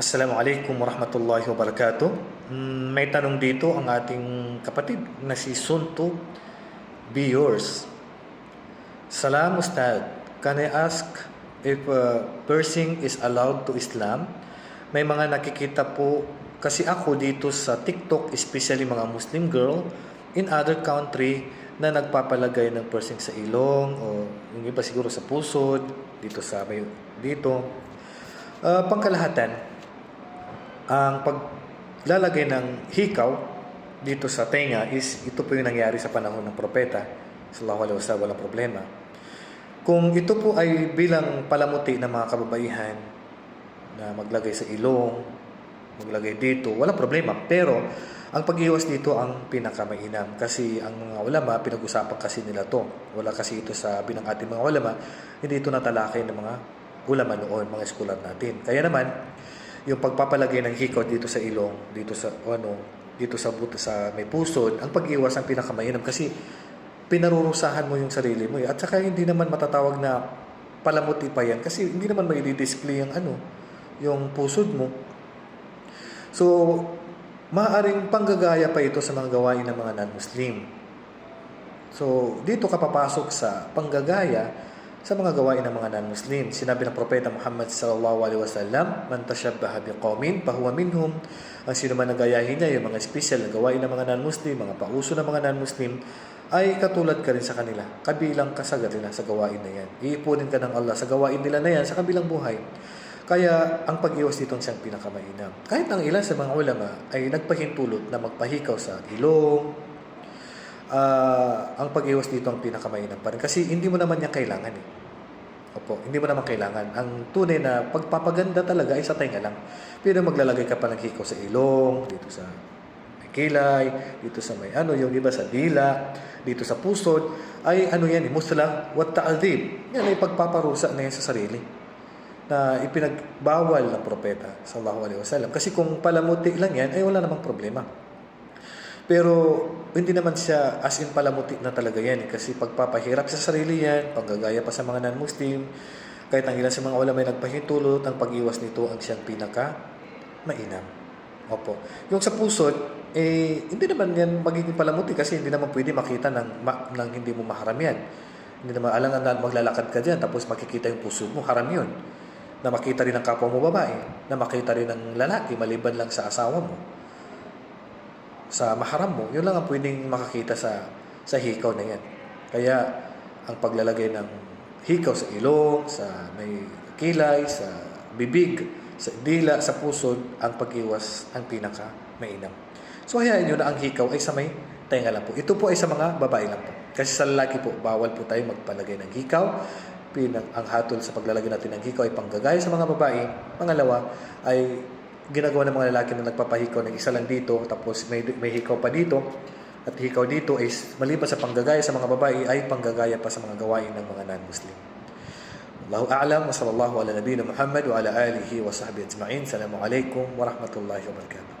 Assalamualaikum warahmatullahi wabarakatuh. Mm, May tanong dito ang ating kapatid na si Sunto Be Yours. Salam Ustad, can I ask if uh, piercing is allowed to Islam? May mga nakikita po kasi ako dito sa TikTok, especially mga Muslim girl in other country na nagpapalagay ng piercing sa ilong o yung iba siguro sa pusod, dito sa dito. Uh, pangkalahatan, ang paglalagay ng hikaw dito sa tenga is ito po yung nangyari sa panahon ng propeta sallallahu alaihi wasallam walang problema. Kung ito po ay bilang palamuti ng mga kababaihan na maglagay sa ilong maglagay dito walang problema. Pero ang pag-iwas dito ang pinakamainam kasi ang mga ulama pinag-usapan kasi nila to. Wala kasi ito sa binang ating mga ulama hindi ito natalakay ng mga ulama noon mga eskulan natin. Kaya naman yung pagpapalagay ng hikaw dito sa ilong, dito sa ano, dito sa buto sa may pusod, ang pag-iwas ang pinakamainam kasi pinarurusahan mo yung sarili mo eh. At saka hindi naman matatawag na palamuti pa yan kasi hindi naman may display yung ano, yung pusod mo. So, maaaring panggagaya pa ito sa mga gawain ng mga non-Muslim. So, dito ka papasok sa panggagaya sa mga gawain ng mga non-Muslim. Sinabi ng Propeta Muhammad sallallahu alaihi wasallam, "Man tashabbaha biqaumin fahuwa minhum." Ang sino man nagayahin niya yung mga special na gawain ng mga non-Muslim, mga pauso ng mga non-Muslim, ay katulad ka rin sa kanila. Kabilang ka sa kanila sa gawain na yan. Iipunin ka ng Allah sa gawain nila na yan sa kabilang buhay. Kaya ang pag-iwas dito ang siyang pinakamainam. Kahit ang ilan sa mga ulama ay nagpahintulot na magpahikaw sa ilong, uh, ang pag-iwas dito ang pinakamainam pa rin. Kasi hindi mo naman yan kailangan eh. Opo, hindi mo naman kailangan. Ang tunay na pagpapaganda talaga ay sa tenga lang. Pero maglalagay ka pa ng hikaw sa ilong, dito sa may kilay, dito sa may ano, yung iba sa dila, dito sa pusod, ay ano yan eh, musla wat ta'adib. Yan ay pagpaparusa na yan sa sarili na ipinagbawal ng propeta sallallahu alaihi wasallam. Kasi kung palamuti lang yan, ay wala namang problema. Pero hindi naman siya as in palamuti na talaga yan. Kasi pagpapahirap sa sarili yan, paggagaya pa sa mga non-Muslim, kahit ang ilan sa mga ulama ay nagpahintulot, ang pag-iwas nito ang siyang pinaka mainam. Opo. Yung sa pusod, eh, hindi naman yan magiging palamuti kasi hindi naman pwede makita ng, ma, ng hindi mo maharam yan. Hindi naman alangan na maglalakad ka dyan tapos makikita yung puso mo, haram yun. Na makita rin ng kapwa mo babae, na makita rin ng lalaki maliban lang sa asawa mo sa maharam mo, yun lang ang pwedeng makakita sa sa hikaw na yan. Kaya ang paglalagay ng hikaw sa ilong, sa may kilay, sa bibig, sa dila, sa pusod, ang pag-iwas ang pinaka mainam. So hayaan nyo na ang hikaw ay sa may tenga lang po. Ito po ay sa mga babae lang po. Kasi sa lalaki po, bawal po tayo magpalagay ng hikaw. Pinang, ang hatol sa paglalagay natin ng hikaw ay panggagaya sa mga babae. Pangalawa ay ginagawa ng mga lalaki na nagpapahikaw ng isa lang dito tapos may, may hikaw pa dito at hikaw dito is maliban sa panggagaya sa mga babae ay panggagaya pa sa mga gawain ng mga non-Muslim. Allahu a'lam wa sallallahu ala nabiyina Muhammad wa ala alihi wa sahbihi ajma'in. Assalamu alaikum wa rahmatullahi wa barakatuh.